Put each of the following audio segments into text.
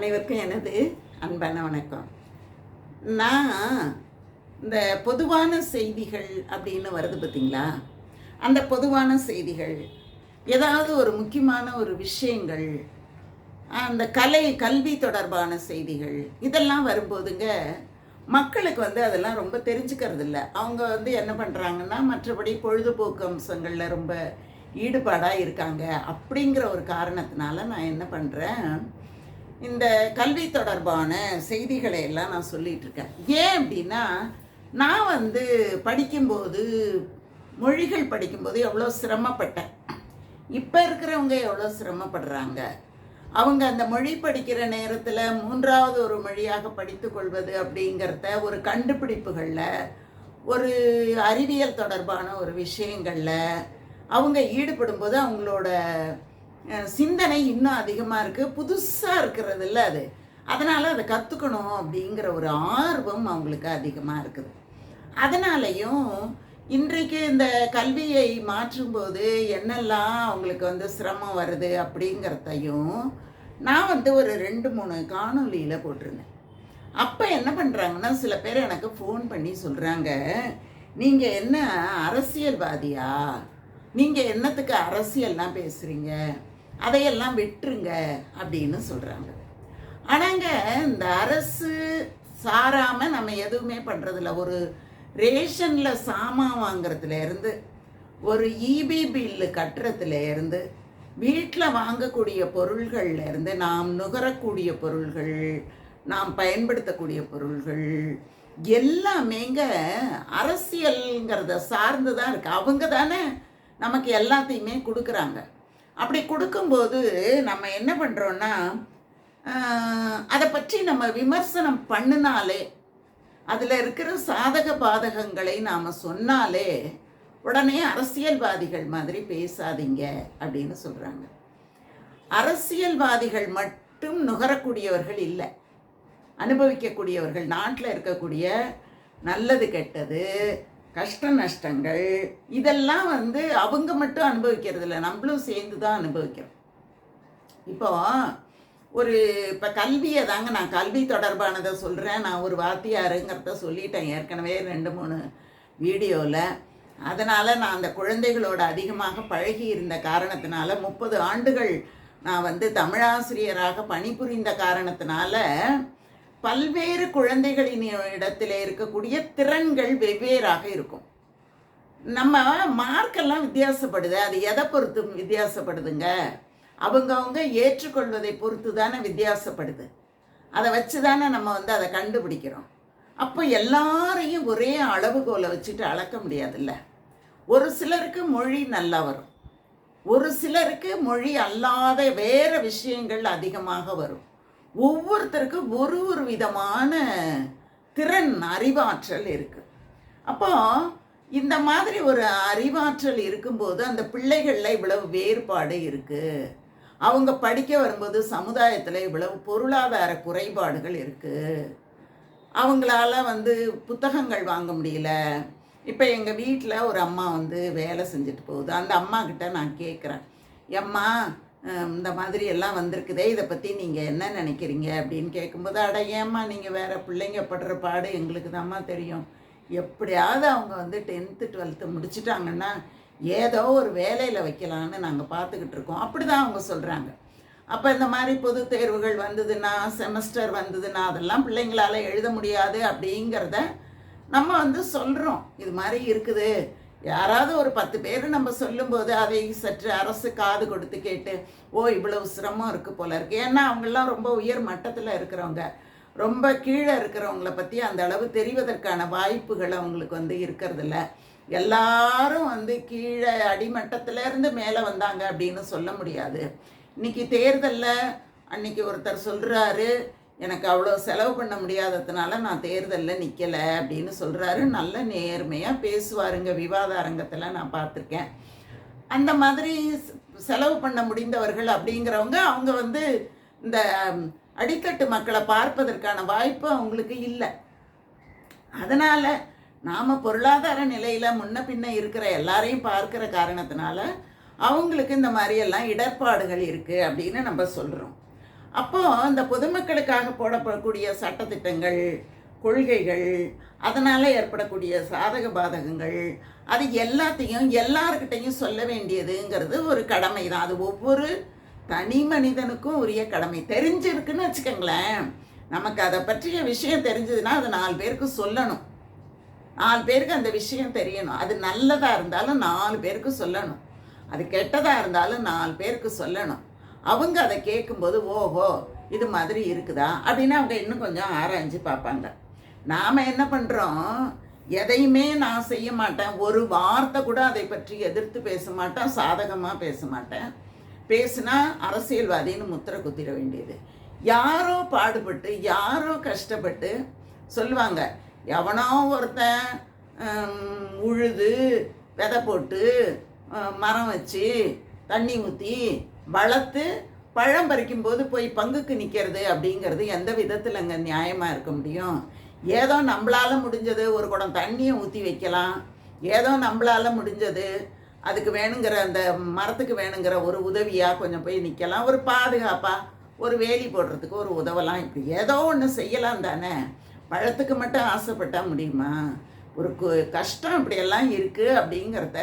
அனைவருக்கும் எனது அன்பான வணக்கம். நான் இந்த பொதுவான செய்திகள் அப்படின்னு வருது பார்த்தீங்களா அந்த பொதுவான செய்திகள் ஏதாவது ஒரு முக்கியமான ஒரு விஷயங்கள் அந்த கலை கல்வி தொடர்பான செய்திகள் இதெல்லாம் வரும்போதுங்க மக்களுக்கு வந்து அதெல்லாம் ரொம்ப தெரிஞ்சுக்கிறது இல்லை. அவங்க வந்து என்ன பண்ணுறாங்கன்னா மற்றபடி பொழுதுபோக்கு அம்சங்களில் ரொம்ப ஈடுபாடாக இருக்காங்க. அப்படிங்கிற ஒரு காரணத்தினால நான் என்ன பண்ணுறேன் இந்த கல்வி தொடர்பான செய்திகளை எல்லாம் நான் சொல்லிட்டு இருக்கேன். ஏன் அப்படின்னா நான் வந்து படிக்கும்போது மொழிகள் படிக்கும்போது எவ்வளோ சிரமப்பட்டேன். இப்போ இருக்கிறவங்க எவ்வளோ சிரமப்படுறாங்க. அவங்க அந்த மொழி படிக்கிற நேரத்தில் மூன்றாவது ஒரு மொழியாக படித்து கொள்வது அப்படிங்கிறத ஒரு கண்டுபிடிப்புகளில் ஒரு அறிவியல் தொடர்பான ஒரு விஷயங்களில் அவங்க ஈடுபடும்போது அவங்களோட சிந்தனை இன்னும் அதிகமாக இருக்குது புதுசாக இருக்கிறது இல்லை அது. அதனால் அதை கற்றுக்கணும் அப்படிங்கிற ஒரு ஆர்வம் அவங்களுக்கு அதிகமாக இருக்குது. அதனாலையும் இன்றைக்கு இந்த கல்வியை மாற்றும்போது என்னெல்லாம் அவங்களுக்கு வந்து சிரமம் வருது அப்படிங்கிறதையும் நான் வந்து ஒரு ரெண்டு மூணு காணொளியில் போட்டிருந்தேன். அப்போ என்ன பண்ணுறாங்கன்னா சில பேர் எனக்கு ஃபோன் பண்ணி சொல்கிறாங்க நீங்கள் என்ன அரசியல்வாதியா? நீங்கள் என்னத்துக்கு அரசியல்லாம் பேசுகிறீங்க அதையெல்லாம் விட்டுருங்க அப்படின்னு சொல்கிறாங்க ஆனாங்க இந்த அரசு சாராமல் நம்ம எதுவுமே பண்ணுறதில்ல ஒரு ரேஷனில் சாமான் வாங்குறதுலேருந்து ஒரு இபி பில்லு கட்டுறதுல இருந்து வீட்டில் வாங்கக்கூடிய பொருள்கள்ல இருந்து நாம் நுகரக்கூடிய பொருள்கள் நாம் பயன்படுத்தக்கூடிய பொருள்கள் எல்லாமேங்க அரசியல்ங்கிறத சார்ந்து தான் இருக்குது அவங்க தானே நமக்கு எல்லாத்தையுமே கொடுக்குறாங்க. அப்படி கொடுக்கும்போது நம்ம என்ன பண்ணுறோன்னா அதை பற்றி நம்ம விமர்சனம் பண்ணினாலே அதில் இருக்கிற சாதக பாதகங்களை நாம் சொன்னாலே உடனே அரசியல்வாதிகள் மாதிரி பேசாதீங்க அப்படின்னு சொல்கிறாங்க அரசியல்வாதிகள் மட்டும் நுகரக்கூடியவர்கள் இல்லை. அனுபவிக்கக்கூடியவர்கள் நாட்டில் இருக்கக்கூடிய நல்லது கெட்டது கஷ்ட நஷ்டங்கள் இதெல்லாம் வந்து அவங்க மட்டும் அனுபவிக்கிறது இல்லை. நம்மளும் சேர்ந்து தான் அனுபவிக்கிறோம். இப்போ ஒரு இப்போ கல்வியை தாங்க நான் கல்வி தொடர்பானதை சொல்கிறேன் நான் ஒரு வாத்தியாருங்கிறத சொல்லிட்டேன். ஏற்கனவே ரெண்டு மூணு வீடியோவில் அதனால் நான் அந்த குழந்தைகளோட அதிகமாக பழகி இருந்த காரணத்தினால முப்பது ஆண்டுகள் நான் வந்து தமிழாசிரியராக பணிபுரிந்த காரணத்தினால பல்வேறு குழந்தைகளின் இடத்துல இருக்கக்கூடிய திறன்கள் வெவ்வேறாக இருக்கும். நம்ம மார்க்கெல்லாம் வித்தியாசப்படுது. அது எதை பொறுத்து வித்தியாசப்படுதுங்க? அவங்கவுங்க ஏற்றுக்கொள்வதை பொறுத்து தானே வித்தியாசப்படுது. அதை வச்சு தானே நம்ம வந்து அதை கண்டுபிடிக்கிறோம். அப்போ எல்லாரையும் ஒரே அளவுகோலை வச்சுட்டு அளக்க முடியாதுல்ல. ஒரு சிலருக்கு மொழி நல்லா வரும். ஒரு சிலருக்கு மொழி அல்லாத வேறு விஷயங்கள் அதிகமாக வரும். ஒவ்வொருத்தருக்கும் ஒரு ஒரு விதமான திறன் அறிவாற்றல் இருக்கு. அப்போ இந்த மாதிரி ஒரு அறிவாற்றல் இருக்கும்போது அந்த பிள்ளைகளில் இவ்வளவு வேறுபாடு இருக்கு. அவங்க படிக்க வரும்போது சமுதாயத்தில் இவ்வளவு பொருளாதார குறைபாடுகள் இருக்கு. அவங்களால வந்து புத்தகங்கள் வாங்க முடியல. இப்போ எங்கள் வீட்டில் ஒரு அம்மா வந்து வேலை செஞ்சுட்டு போகுது. அந்த அம்மா கிட்ட நான் கேட்குறேன் எம்மா இந்த மாதிரி எல்லாம் வந்திருக்குதே இதை பற்றி நீங்கள் என்ன நினைக்கிறீங்க அப்படின்னு கேட்கும்போது அட ஏம்மா நீங்கள் வேறு பிள்ளைங்க படுற பாடு எங்களுக்கு தாம்மா தெரியும். எப்படியாவது அவங்க வந்து டென்த்து டுவெல்த்து முடிச்சுட்டாங்கன்னா ஏதோ ஒரு வேலையில் வைக்கலான்னு நாங்கள் பார்த்துக்கிட்டு இருக்கோம். அப்படி தான் அவங்க சொல்கிறாங்க அப்போ இந்த மாதிரி பொது தேர்வுகள் வந்ததுன்னா செமஸ்டர் வந்ததுன்னா அதெல்லாம் பிள்ளைங்களால் எழுத முடியாது அப்படிங்கிறத நம்ம வந்து சொல்கிறோம் இது மாதிரி இருக்குது. யாராவது ஒரு பத்து பேர் நம்ம சொல்லும்போது அதை சற்று அரசு காது கொடுத்து கேட்டு ஓ இவ்வளவு சிரமம் இருக்குது போல இருக்கு. ஏன்னா அவங்கெல்லாம் ரொம்ப உயர் மட்டத்தில் இருக்கிறவங்க. ரொம்ப கீழே இருக்கிறவங்கள பற்றி அந்த அளவு தெரிவதற்கான வாய்ப்புகள் அவங்களுக்கு வந்து இருக்கிறதில்ல. எல்லாரும் வந்து கீழே அடிமட்டத்திலேருந்து மேலே வந்தாங்க அப்படின்னு சொல்ல முடியாது. இன்னைக்கு தேர்தலில் அன்னைக்கு ஒருத்தர் சொல்கிறாரு எனக்கு அவ்வளோ செலவு பண்ண முடியாததுனால நான் தேர்தலில் நிற்கலை அப்படின்னு சொல்கிறாரு நல்ல நேர்மையாக பேசுவாருங்க. விவாத அரங்கத்தில் நான் பார்த்துருக்கேன். அந்த மாதிரி செலவு பண்ண முடிந்தவர்கள் அப்படிங்கிறவங்க அவங்க வந்து இந்த அடித்தட்டு மக்களை பார்ப்பதற்கான வாய்ப்பு அவங்களுக்கு இல்லை. அதனால் நாம் பொருளாதார நிலையில் முன்ன பின்ன இருக்கிற எல்லாரையும் பார்க்குற காரணத்தினால அவங்களுக்கு இந்த மாதிரியெல்லாம் இடர்பாடுகள் இருக்குது அப்படின்னு நம்ம சொல்கிறோம் அப்போது அந்த பொதுமக்களுக்காக போடப்படக்கூடிய சட்டத்திட்டங்கள் கொள்கைகள் அதனால் ஏற்படக்கூடிய சாதக பாதகங்கள் அது எல்லாத்தையும் எல்லாருக்கிட்டையும் சொல்ல வேண்டியதுங்கிறது ஒரு கடமை தான். அது ஒவ்வொரு தனி மனிதனுக்கும் உரிய கடமை. தெரிஞ்சிருக்குன்னு வச்சுக்கோங்களேன். நமக்கு அதை பற்றிய விஷயம் தெரிஞ்சதுன்னா அது நாலு பேருக்கு சொல்லணும். நாலு பேருக்கு அந்த விஷயம் தெரியணும். அது நல்லதாக இருந்தாலும் நாலு பேருக்கு சொல்லணும். அது கெட்டதாக இருந்தாலும் நாலு பேருக்கு சொல்லணும். அவங்க அதை கேட்கும்போது ஓஹோ இது மாதிரி இருக்குதா? அப்படின்னு அவங்க இன்னும் கொஞ்சம் ஆராய்ஞ்சு பார்ப்பாங்க. நாம் என்ன பண்ணுறோம் எதையுமே நான் செய்ய மாட்டேன். ஒரு வார்த்தை கூட அதை பற்றி எதிர்த்து பேச மாட்டேன் சாதகமாக பேச மாட்டேன். பேசுனா அரசியல்வாதின்னு முத்திரை குத்திர வேண்டியது. யாரோ பாடுபட்டு யாரோ கஷ்டப்பட்டு சொல்லுவாங்க எவனோ ஒருத்தன் உழுது விதை போட்டு மரம் வச்சு தண்ணி ஊற்றி வளர்த்து பழம் பறிக்கும்போது போய் பங்குக்கு நிற்கிறது அப்படிங்கிறது எந்த விதத்தில் அங்கே நியாயமாக இருக்க முடியும்? ஏதோ நம்மளால் முடிஞ்சது ஒரு குடம் தண்ணியை ஊற்றி வைக்கலாம். ஏதோ நம்மளால முடிஞ்சது அதுக்கு வேணுங்கிற அந்த மரத்துக்கு வேணுங்கிற ஒரு உதவியாக கொஞ்சம் போய் நிற்கலாம் ஒரு பாதுகாப்பாக ஒரு வேலி போடுறதுக்கு ஒரு உதவலாம். இப்படி ஏதோ ஒன்று செய்யலாம் தானே. பழத்துக்கு மட்டும் ஆசைப்பட்டால் முடியுமா? ஒரு கு- கஷ்டம் இப்படியெல்லாம் இருக்குது அப்படிங்கிறத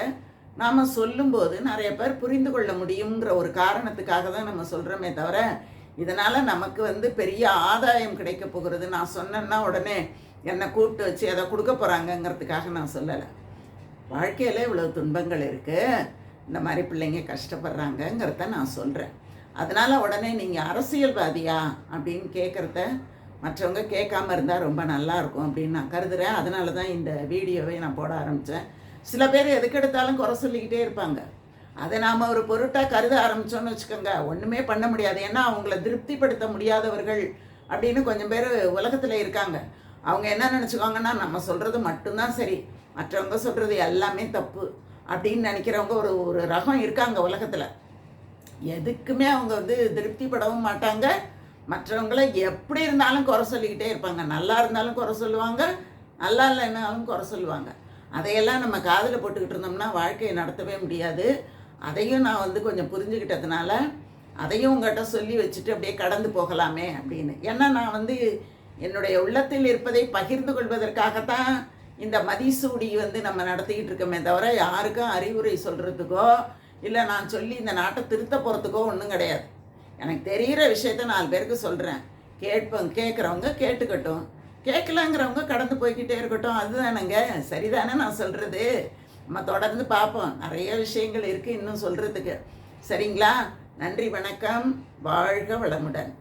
நாம் சொல்லும்போது நிறைய பேர் புரிந்து கொள்ள முடியுங்கிற ஒரு காரணத்துக்காக தான் நம்ம சொல்கிறோமே தவிர இதனால் நமக்கு வந்து பெரிய ஆதாயம் கிடைக்க போகிறது. நான் சொன்னேன்னா உடனே என்னை கூப்பிட்டு வச்சு அதை கொடுக்க போகிறாங்கங்கிறதுக்காக நான் சொல்லலை. வாழ்க்கையில் இவ்வளோ துன்பங்கள் இருக்குது இந்த மாதிரி பிள்ளைங்க கஷ்டப்படுறாங்கங்கிறத நான் சொல்கிறேன் அதனால் உடனே நீங்கள் அரசியல்வாதியா அப்படின்னு கேட்குறத மற்றவங்க கேட்காம இருந்தால் ரொம்ப நல்லா இருக்கும் அப்படின்னு நான் கருதுகிறேன் அதனால தான் இந்த வீடியோவை நான் போட ஆரம்பித்தேன் சில பேர் எதுக்கு எடுத்தாலும் குறை சொல்லிக்கிட்டே இருப்பாங்க. அதை நாம் ஒரு பொருட்டாக கருத ஆரம்பித்தோன்னு வச்சுக்கோங்க. ஒன்றுமே பண்ண முடியாது. ஏன்னா அவங்கள திருப்திப்படுத்த முடியாதவர்கள் அப்படின்னு கொஞ்சம் பேர் உலகத்தில் இருக்காங்க. அவங்க என்ன நினச்சிக்கோங்கன்னா நம்ம சொல்கிறது மட்டும்தான் சரி. மற்றவங்க சொல்கிறது எல்லாமே தப்பு அப்படின்னு நினைக்கிறவங்க ஒரு ஒரு ரகம் இருக்காங்க உலகத்தில். எதுக்குமே அவங்க வந்து திருப்திப்படவும் மாட்டாங்க. மற்றவங்களை எப்படி இருந்தாலும் குறை சொல்லிக்கிட்டே இருப்பாங்க. நல்லா இருந்தாலும் குறை சொல்லுவாங்க. நல்லா இல்லைன்னாலும் குறை சொல்லுவாங்க. அதையெல்லாம் நம்ம காதில் போட்டுக்கிட்டு இருந்தோம்னா வாழ்க்கையை நடத்தவே முடியாது. அதையும் நான் வந்து கொஞ்சம் புரிஞ்சுக்கிட்டதுனால அதையும் உங்கள்கிட்ட சொல்லி வச்சுட்டு அப்படியே கடந்து போகலாமே அப்படின்னு. ஏன்னா நான் வந்து என்னுடைய உள்ளத்தில் இருப்பதை பகிர்ந்து கொள்வதற்காகத்தான் இந்த மதிசூடி வந்து நம்ம நடத்திக்கிட்டு இருக்கோமே தவிர யாருக்கும் அறிவுரை சொல்கிறதுக்கோ இல்லை நான் சொல்லி இந்த நாட்டை திருத்த போகிறதுக்கோ ஒன்றும் கிடையாது. எனக்கு தெரிகிற விஷயத்த நாலு பேருக்கு சொல்கிறேன் கேட்போம் கேட்குறவங்க கேட்டுக்கட்டும். கேட்கலாங்கிறவங்க கடந்து போய்க்கிட்டே இருக்கட்டும். அதுதானங்க. சரிதானே நான் சொல்கிறது நம்ம தொடர்ந்து பார்ப்போம். நிறைய விஷயங்கள் இருக்குது இன்னும் சொல்கிறதுக்கு சரிங்களா? நன்றி வணக்கம். வாழ்க வளமுடன்.